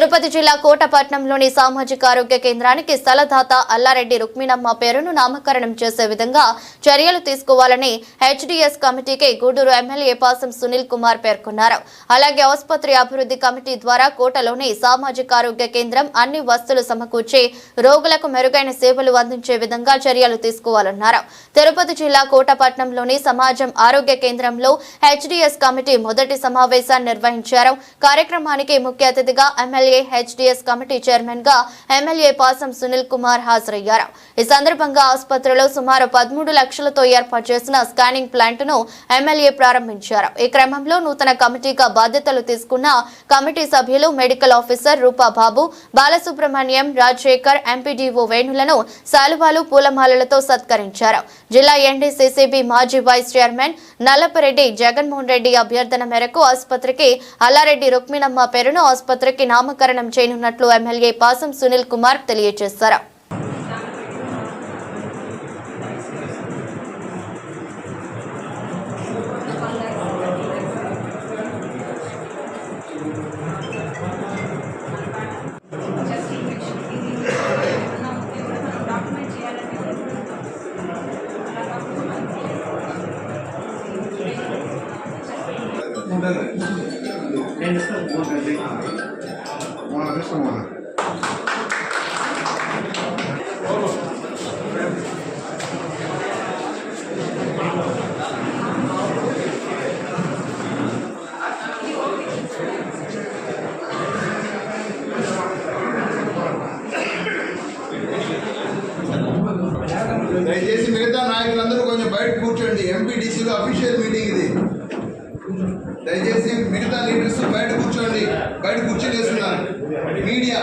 తిరుపతి జిల్లా కోటపట్నంలోని సామాజిక ఆరోగ్య కేంద్రానికి స్థలదాత అల్లారెడ్డి రుక్మిణమ్మ పేరును నామకరణం చేసే విధంగా చర్యలు తీసుకోవాలని హెచ్డిఎస్ కమిటీకి గూడూరు ఎమ్మెల్యే పాసం సునీల్ కుమార్ పేర్కొన్నారు. అలాగే ఆసుపత్రి అభివృద్ధి కమిటీ ద్వారా కోటలోని సామాజిక ఆరోగ్య కేంద్రం అన్ని వస్తువులు సమకూర్చి రోగులకు మెరుగైన సేవలు అందించే విధంగా చర్యలు తీసుకోవాలన్నారు. తిరుపతి జిల్లా కోటపట్నంలోని సమాజం ఆరోగ్య కేంద్రంలో హెచ్డిఎస్ కమిటీ మొదటి సమావేశాన్ని నిర్వహించారు. కార్యక్రమానికి ముఖ్య అతిథిగా ఎమ్మెల్యే హెచ్డిఎస్ కమిటీ చైర్మన్గా ఎమ్మెల్యే పాసం సునీల్ కుమార్ హాజరయ్యారు. ఈ సందర్భంగా ఆసుపత్రిలో సుమారు పదమూడు లక్షలతో ఏర్పాటు చేసిన స్కానింగ్ ప్లాంట్ను ఎమ్మెల్యే ప్రారంభించారు. ఈ క్రమంలో నూతన కమిటీగా బాధ్యతలు తీసుకున్న కమిటీ సభ్యులు medical officer Rupa Babu Balasubrahmanyam Rajasekhar MPDO వేణులను శాలువాలు పూలమాలలతో సత్కరించారు. జిల్లా ఎన్డీసీసీబీ మాజీ వైస్ చైర్మన్ నల్లపరెడ్డి జగన్మోహన్ రెడ్డి అభ్యర్థన మేరకు ఆసుపత్రికి అల్లారెడ్డి రుక్మిణమ్మ పేరును ఆసుపత్రికి నామకరణం చేయనున్నట్లు ఎమ్మెల్యే పాసం సునీల్ కుమార్ తెలియజేశారు. నేను ఇస్తాను మన అదృష్టం మన దయచేసి మిగతా నాయకులందరూ కొంచెం బయట కూర్చోండి ఎంపీడీసీలో అఫీషియల్ మీటింగ్ ఇది దయచేసి మిగతా లీడర్స్ బయట కూర్చోండి బయట కూర్చొని వేస్తున్నారు మీడియా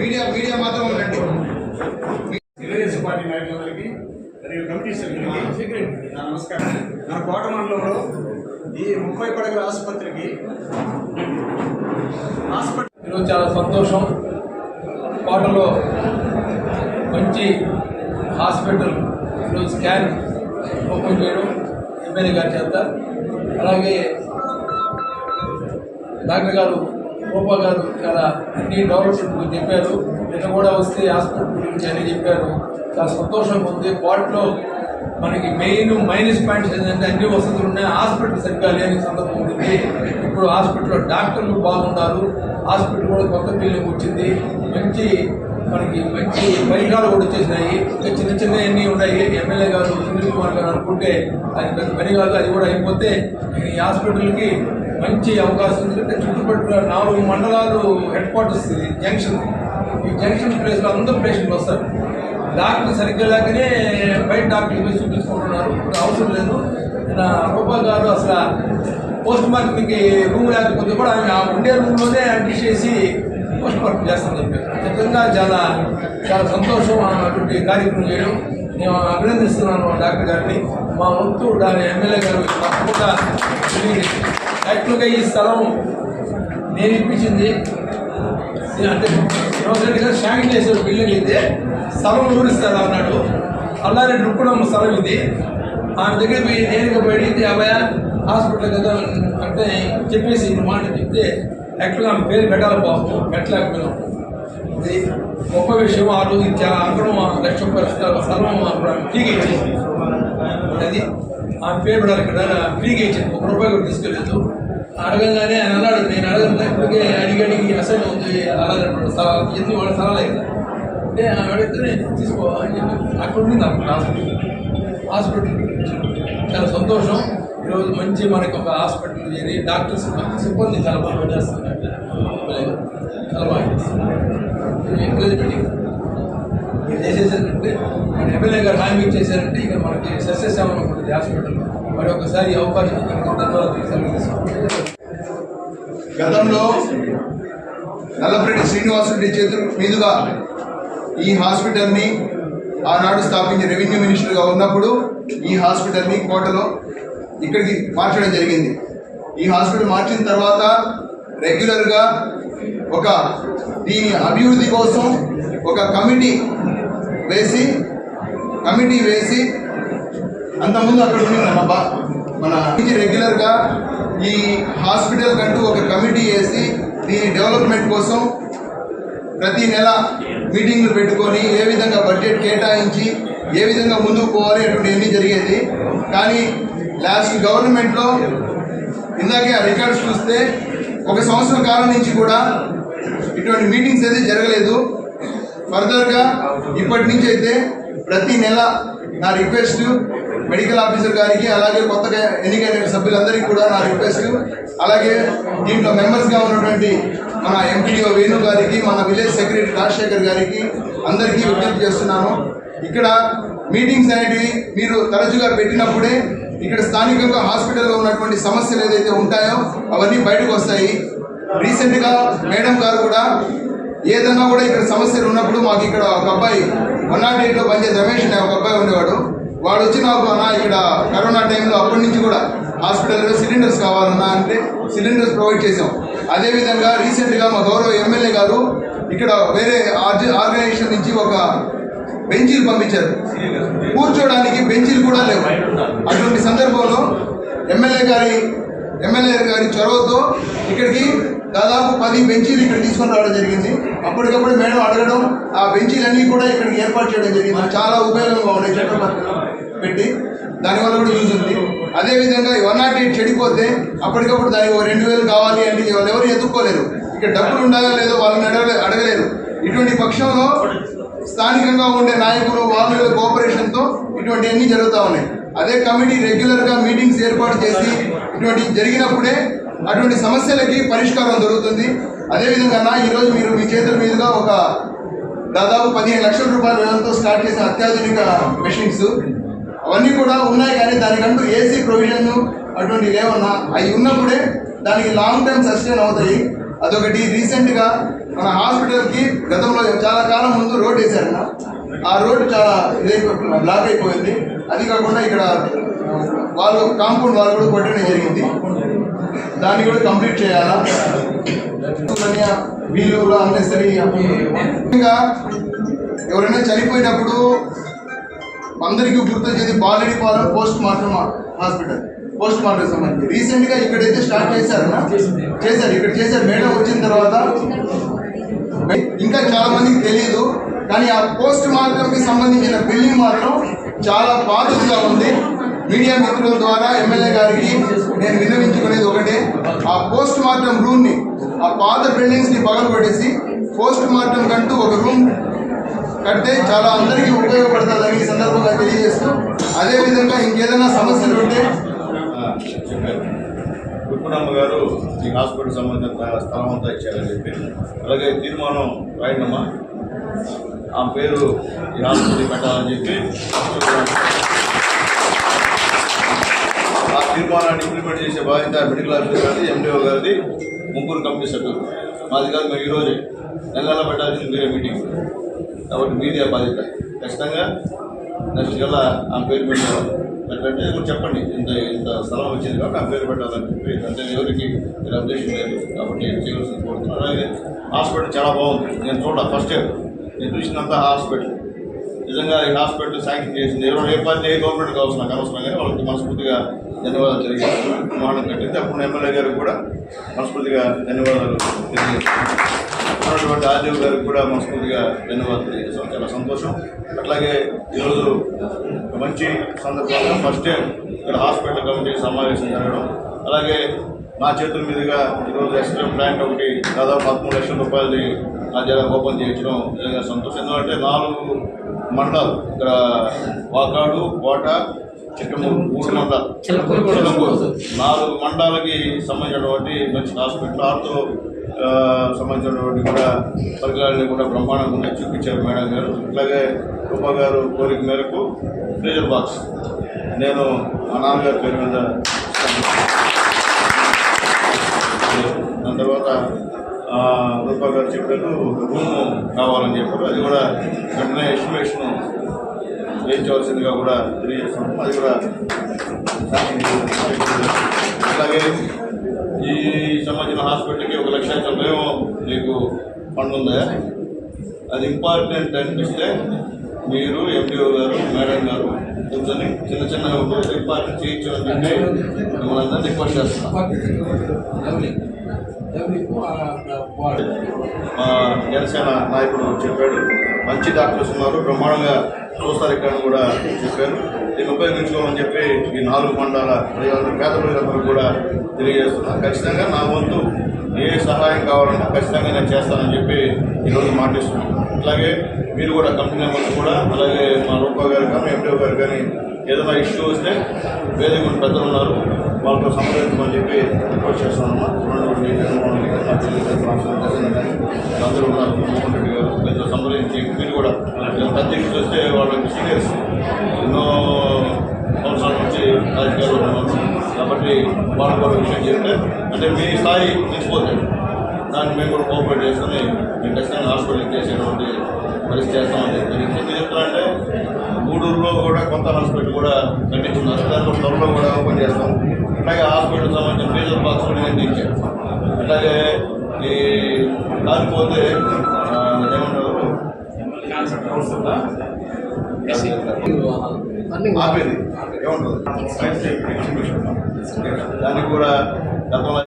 మీడియా మీడియా మాత్రం ఉండండి తెలుగుదేశం పార్టీ నాయకులందరికీ మరియు కమిటీ సభ్యులకి నా నమస్కారం. మన కోట మండలంలో ఈ ముప్పై పడగల ఆసుపత్రికి హాస్పిటల్ ఈరోజు చాలా సంతోషం. కోటలో మంచి హాస్పిటల్ ఈరోజు స్కాన్ ఓపెన్ చేయడం ఎమ్మెల్యే గారి చేత అలాగే డాక్టర్ గారు గోపా గారు చాలా అన్ని డెవలప్మెంట్ చెప్పారు. నిన్న కూడా వస్తే హాస్పిటల్ గురించి అని చెప్పారు. చాలా సంతోషంగా ఉంది. వాటిలో మనకి మెయిన్ మైనస్ పాయింట్స్ ఏంటంటే అన్ని వసతులు ఉన్నాయి. హాస్పిటల్ సరిగ్గా లేని సందర్భం ఉంటుంది ఇప్పుడు హాస్పిటల్లో డాక్టర్లు బాగున్నారు హాస్పిటల్ కూడా కొత్త బిల్డింగ్ వచ్చింది. మంచి మనకి మంచి పరికరాలు కూడా వచ్చేసినాయి. ఇంకా చిన్న చిన్న అన్నీ ఉన్నాయి. ఎమ్మెల్యే గారు సునీల్ కుమార్ గారు అనుకుంటే అది పెద్ద పని కాదు. అది కూడా అయిపోతే ఈ హాస్పిటల్కి మంచి అవకాశం ఉంది. ఎందుకంటే చుట్టుపక్కల నాలుగు మండలాలు హెడ్ క్వార్టర్స్ ఇది జంక్షన్. ఈ జంక్షన్ ప్లేస్లో అందరూ పేషెంట్లు వస్తారు. డాక్టర్ సరిగ్గా లేకనే బయట డాక్టర్లు పోయి చూపించుకుంటున్నారు ఇప్పుడు అవసరం లేదు. నా రూపా గారు అసలు పోస్ట్ మార్టంకి రూమ్ లేకపోతే కూడా ఆమె ఆ ఉండే రూమ్లోనే అడ్మిట్ చేసి పోస్ట్ మార్టం చేస్తాను నిజంగా చాలా చాలా సంతోషం అటువంటి కార్యక్రమం చేయడం. నేను అభినందిస్తున్నాను డాక్టర్ గారిని. మా వంతు దాని ఎమ్మెల్యే గారు తప్పకుండా యాక్చువల్గా ఈ స్థలం నేను ఇప్పించింది అంటే శ్రీనివాసరెడ్డి గారు షాంగ్ చేశారు బిల్డింగ్ ఇది స్థలం ఊరిస్తారు అన్నాడు అలానే రుక్కుడమ్మ స్థలం ఇది ఆమె దగ్గర పోయి నేరుగా పోయి అబ్బాయ హాస్పిటల్ కదా అంటే చెప్పేసి మాట చెప్తే యాక్చువల్గా ఆమె పేరు పెట్టాలి బాబు పెట్టలేకపోయినాం ఇది గొప్ప విషయం ఆ రోజు చాలా అక్కడ లక్ష రూపాయల స్థలం ఫ్రీగా ఇచ్చేసి అది ఆమె పేరు పెట్టాలి కదా ఫ్రీగా ఇచ్చింది ఒక రూపాయి కూడా తీసుకెళ్ళలేదు అడగంగానే ఆయన అన్నాడు నేను అడగను. ఇప్పటికే అడిగి అడిగి అసలు ఉంది అలాగే ఎందుకు వాడు స్థలాలే కదా అంటే ఆమె అడిగితే నేను తీసుకో. అని చెప్పి అక్కడ ఉంది నాకు హాస్పిటల్. హాస్పిటల్ చాలా సంతోషం. ఈరోజు మంచి మనకు ఒక హాస్పిటల్ చేరి డాక్టర్స్ సిబ్బంది చాలా బాగా చేస్తున్నారు చాలా బాగా చేస్తున్నారు ఎంకరేజ్మెంట్ మీరు చేసేసారంటే మన ఎమ్మెల్యే గారు హామీ ఇచ్చేసారంటే ఇక మనకి సస్యశ్యామం ఉంటుంది హాస్పిటల్ మరి ఒకసారి అవకాశం గతంలో నల్లపరెడ్డి శ్రీనివాసరెడ్డి చేతుల మీదుగా ఈ హాస్పిటల్ని ఆనాడు స్థాపించి రెవెన్యూ మినిస్టర్గా ఉన్నప్పుడు ఈ హాస్పిటల్ని కోటలో ఇక్కడికి మార్చడం జరిగింది. ఈ హాస్పిటల్ మార్చిన తర్వాత రెగ్యులర్గా ఒక దీని అభివృద్ధి కోసం ఒక కమిటీ వేసి కమిటీ వేసి అంతకుముందు అక్కడ మన బా మన రెగ్యులర్గా ఈ హాస్పిటల్ కంటూ ఒక కమిటీ వేసి దీని డెవలప్మెంట్ కోసం ప్రతి నెల మీటింగ్లు పెట్టుకొని ఏ విధంగా బడ్జెట్ కేటాయించి ఏ విధంగా ముందుకు పోవాలి అటువంటి జరిగేది. కానీ లాస్ట్ గవర్నమెంట్లో ఇందాకే ఆ రికార్డ్స్ చూస్తే ఒక సంవత్సరం కాలం నుంచి కూడా ఇటువంటి మీటింగ్స్ అయితే జరగలేదు. ఫర్దర్గా ఇప్పటి నుంచి అయితే ప్రతి నెల నా రిక్వెస్ట్ మెడికల్ ఆఫీసర్ గారికి అలాగే కొత్తగా ఎన్నికైన సభ్యులందరికీ కూడా నా రిక్వెస్ట్. అలాగే దీంట్లో మెంబర్స్గా ఉన్నటువంటి మన ఎంపీడీఓ వేణు గారికి మన విలేజ్ సెక్రటరీ రాజశేఖర్ గారికి అందరికీ విజ్ఞప్తి చేస్తున్నాను. ఇక్కడ మీటింగ్స్ అనేటివి మీరు తరచుగా పెట్టినప్పుడే ఇక్కడ స్థానికంగా హాస్పిటల్లో ఉన్నటువంటి సమస్యలు ఏదైతే ఉంటాయో అవన్నీ బయటకు వస్తాయి. రీసెంట్గా మేడం గారు కూడా ఏదన్నా కూడా ఇక్కడ సమస్యలు ఉన్నప్పుడు మాకు ఇక్కడ ఒక అబ్బాయి వన్ నాట్ ఎయిట్లో పనిచేసే రమేష్ అనే ఒక అబ్బాయి ఉండేవాడు. వాడు వచ్చి నాకు అన్న ఇక్కడ కరోనా టైంలో అప్పటి నుంచి కూడా హాస్పిటల్లో సిలిండర్స్ కావాలన్నా అంటే సిలిండర్స్ ప్రొవైడ్ చేసాం అదేవిధంగా రీసెంట్గా మా గౌరవ ఎమ్మెల్యే గారు ఇక్కడ వేరే ఆర్గనైజేషన్ నుంచి ఒక బెంచీలు పంపించారు. కూర్చోడానికి బెంచీలు కూడా లేవు. అటువంటి సందర్భంలో ఎమ్మెల్యే గారి ఎమ్మెల్యే గారి చొరవతో ఇక్కడికి దాదాపు పది బెంచీలు ఇక్కడ తీసుకొని రావడం జరిగింది. అప్పటికప్పుడు మేడం అడగడం ఆ బెంచీలన్నీ కూడా ఇక్కడికి ఏర్పాటు చేయడం జరిగింది. చాలా ఉపయోగంగా ఉన్నాయి చట్టపత్రం పెట్టి. దానివల్ల కూడా యూజ్ ఉంది. అదేవిధంగా వన్ నాట్ ఎయిట్ చెడిపోతే అప్పటికప్పుడు దానికి ఒక రెండు వేలు కావాలి అంటే వాళ్ళు ఎవరు ఎదుర్కోలేరు. ఇక్కడ డబ్బులు ఉండాలా లేదో వాళ్ళని అడగలే అడగలేరు. ఇటువంటి పక్షంలో స్థానికంగా ఉండే నాయకులు వాళ్ళ కోఆపరేషన్తో ఇటువంటివన్నీ జరుగుతూ ఉన్నాయి. అదే కమిటీ రెగ్యులర్గా మీటింగ్స్ ఏర్పాటు చేసి ఇటువంటి జరిగినప్పుడే అటువంటి సమస్యలకి పరిష్కారం దొరుకుతుంది. అదేవిధంగా ఈరోజు మీరు మీ చేతుల మీదుగా ఒక దాదాపు పదిహేను లక్షల రూపాయల వ్యయంతో స్టార్ట్ చేసిన అత్యాధునిక మెషిన్స్ అవన్నీ కూడా ఉన్నాయి కానీ దానికంటూ ఏసీ ప్రొవిజన్ అటువంటి లేవన్నా అవి ఉన్నప్పుడే దానికి లాంగ్ టర్మ్ సస్టైన్ అవుతాయి. అదొకటి. రీసెంట్గా మన హాస్పిటల్కి గతంలో చాలా కాలం ముందు రోడ్ వేశారన్న. ఆ రోడ్ చాలా ఇదైపోయి బ్లాక్ అయిపోయింది. అది కాకుండా ఇక్కడ వాళ్ళు కాంపౌండ్ వాళ్ళు కూడా కొట్టడం జరిగింది. దాన్ని కూడా కంప్లీట్ చేయాలా? వీళ్ళు కూడా సరే ఇంకా ఎవరైనా చనిపోయినప్పుడు అందరికీ గుర్తు చేసి బాలడి పాలన post mortem hospital post mortem సంబంధించి. రీసెంట్గా ఇక్కడైతే స్టార్ట్ చేశారు చేశారు ఇక్కడ చేశారు. మేడం వచ్చిన తర్వాత ఇంకా చాలా మందికి తెలియదు కానీ ఆ పోస్ట్ మార్టం కి సంబంధించిన బిల్డింగ్ మాత్రం చాలా పాతగా ఉంది. మీడియా మిత్రుల ద్వారా ఎమ్మెల్యే గారికి నేను విన్నవించుకునేది ఒకటే. ఆ పోస్ట్ మార్టం రూమ్ని ఆ పాత బిల్డింగ్స్ని పగలగొట్టేసి పోస్ట్ మార్టం కంటూ ఒక రూమ్ కడితే చాలా అందరికీ ఉపయోగపడుతుందని ఈ సందర్భంగా తెలియజేస్తూ అదేవిధంగా ఇంకేదైనా సమస్యలు ఉంటే చెప్పారు గారు ఈ హాస్పిటల్ సంబంధించిన స్థలం అంతా ఇచ్చారని చెప్పి అలాగే తీర్మానం రాయండమ్మా ఆ పేరు ఈ హాస్పిటల్ పెట్టాలని చెప్పి ఆ తీర్మానాన్ని ఇంప్లిమెంట్ చేసే బాధ్యత మెడికల్ ఆఫీసర్ గారిది ఎండిఓ గారిది ముగ్గురు కమిటీ సభ్యులు. మాది కాదు మేము ఈరోజే నెలల పెట్టాల్సింది మీరే మీటింగ్. కాబట్టి మీదే బాధ్యత. ఖచ్చితంగా నెక్స్ట్ కల్లా ఆ పేరు పెట్టాలి పెట్టంటే మీరు చెప్పండి ఇంత ఇంత స్థలం వచ్చింది కాబట్టి ఆ పేరు పెట్టాలని చెప్పి అంటే ఎవరికి మీరు అబ్జెక్షన్ లేదు కాబట్టి చేయవలసింది కోరుతున్నాను అలాగే హాస్పిటల్ చాలా బాగుంది. నేను చూడ ఫస్ట్ ఇయర్ నేను చూసినంత హాస్పిటల్. నిజంగా ఈ హాస్పిటల్ శాంక్షన్ చేసింది. ఎవరో ఏ పార్టీ ఏ గవర్నమెంట్ కావచ్చు నాకు అవసరం కానీ వాళ్ళకి మనస్ఫూర్తిగా ధన్యవాదాలు తెలియజేస్తాను నిర్మాణం కట్టింది అప్పుడు ఎమ్మెల్యే గారికి కూడా మనస్ఫూర్తిగా ధన్యవాదాలు తెలియజేస్తాను ఉన్నటువంటి ఆర్జీవ్ గారికి కూడా మనస్ఫూర్తిగా ధన్యవాదాలు తెలియజేస్తాం చాలా సంతోషం. అట్లాగే ఈరోజు మంచి సందర్భంగా ఫస్ట్ టైం ఇక్కడ హాస్పిటల్ కమిటీ సమావేశం జరగడం. అలాగే నా చేతుల మీదుగా ఈరోజు ఎస్ఎం ప్లాంట్ ఒకటి దాదాపు పదమూడు లక్షల రూపాయలది నా జిల్లా ఓపెన్ చేయించడం నిజంగా సంతోషం. ఎందుకంటే నాలుగు మండలాలు ఇక్కడ వాకాడు కోట చిక్కమూరు మూడు మండలాలు చిలకూరు. నాలుగు మండలాలకి సంబంధించినటువంటి మంచి హాస్పిటల్ ఆర్తో సంబంధించినటువంటి కూడా పరికరాలని కూడా బ్రహ్మాండంగా చూపించారు మేడం గారు. అట్లాగే రూపా గారు కోరిక మేరకు ఫ్రీజర్ బాక్స్ నేను మా నాన్నగారి పేరు మీద. దాని తర్వాత రూపా గారు చెప్పారు రూమ్ కావాలని చెప్పారు. అది కూడా వెంటనే ఎస్టిమేషన్ వేయించవలసిందిగా కూడా తెలియజేస్తున్నాం. అది కూడా అలాగే ఈ సంబంధించిన హాస్పిటల్కి ఒక లక్ష సమయం మీకు ఫండ్ ఉందా? అది ఇంపార్టెంట్ అనిపిస్తే మీరు ఎంపీఓ గారు మేడం గారు కూర్చొని చిన్న చిన్న ఇంపార్టెంట్ చేయించు అంటే మిమ్మల్ని అందరినీ రిక్వెస్ట్ చేస్తున్నాం. మా జనసేన నాయకుడు చెప్పాడు. మంచి డాక్టర్స్ ఉన్నారు. బ్రహ్మాండంగా చూస్తారు ఇక్కడ కూడా చెప్పారు. దీన్ని ఉపయోగించుకోమని చెప్పి ఈ నాలుగు మండల ప్రజలందరూ పేద ప్రజలందరూ కూడా తెలియజేస్తున్నారు. ఖచ్చితంగా నా వంతు ఏ సహాయం కావాలన్నా ఖచ్చితంగా నేను చేస్తానని చెప్పి ఈరోజు మాటిస్తున్నాను. అలాగే మీరు కూడా కంపెనీ మెంబర్స్ కూడా అలాగే మా రూపా గారు కానీ ఎండిఓ గారు కానీ ఏదైనా ఇష్యూ వస్తే వేదిక పెద్దలు ఉన్నారు. వాళ్ళతో సంప్రదించమని చెప్పి రిక్వెస్ట్ చేస్తున్నాము చూడండి మీ అందరూ ఉన్నారు మోహన్ రెడ్డి గారు మీతో సంప్రదించి మీరు కూడా ఏదైనా పెద్ద ఇష్యూస్ వస్తే వాళ్ళకి సీనియర్స్ ఎన్నో సంవత్సరాల నుంచి రాజకీయాల్లో ఉన్నారు కాబట్టి వాళ్ళు కూడా విషయం చెప్తే అంటే మీ స్థాయి మించిపోతుంది దాన్ని మేము కూడా కోఆపరేట్ చేసుకుని మేము ఖచ్చితంగా హాస్పిటల్ చేసేటువంటి పరిస్థితి చేస్తామని చెప్పి ఎందుకు చెప్తానంటే కొత్త హాస్పిటల్ కూడా కట్టించున్నారు దాంట్లో త్వరలో కూడా ఓపెన్ చేస్తాం. అట్లాగే హాస్పిటల్ సంబంధించిన ఫీజర్ బాక్స్ కూడా నేను దించాను అట్లాగే ఈ ఆ, ఏమంటారు? ఆపేది. ఏమంటారు? దానికి కూడా గతంలో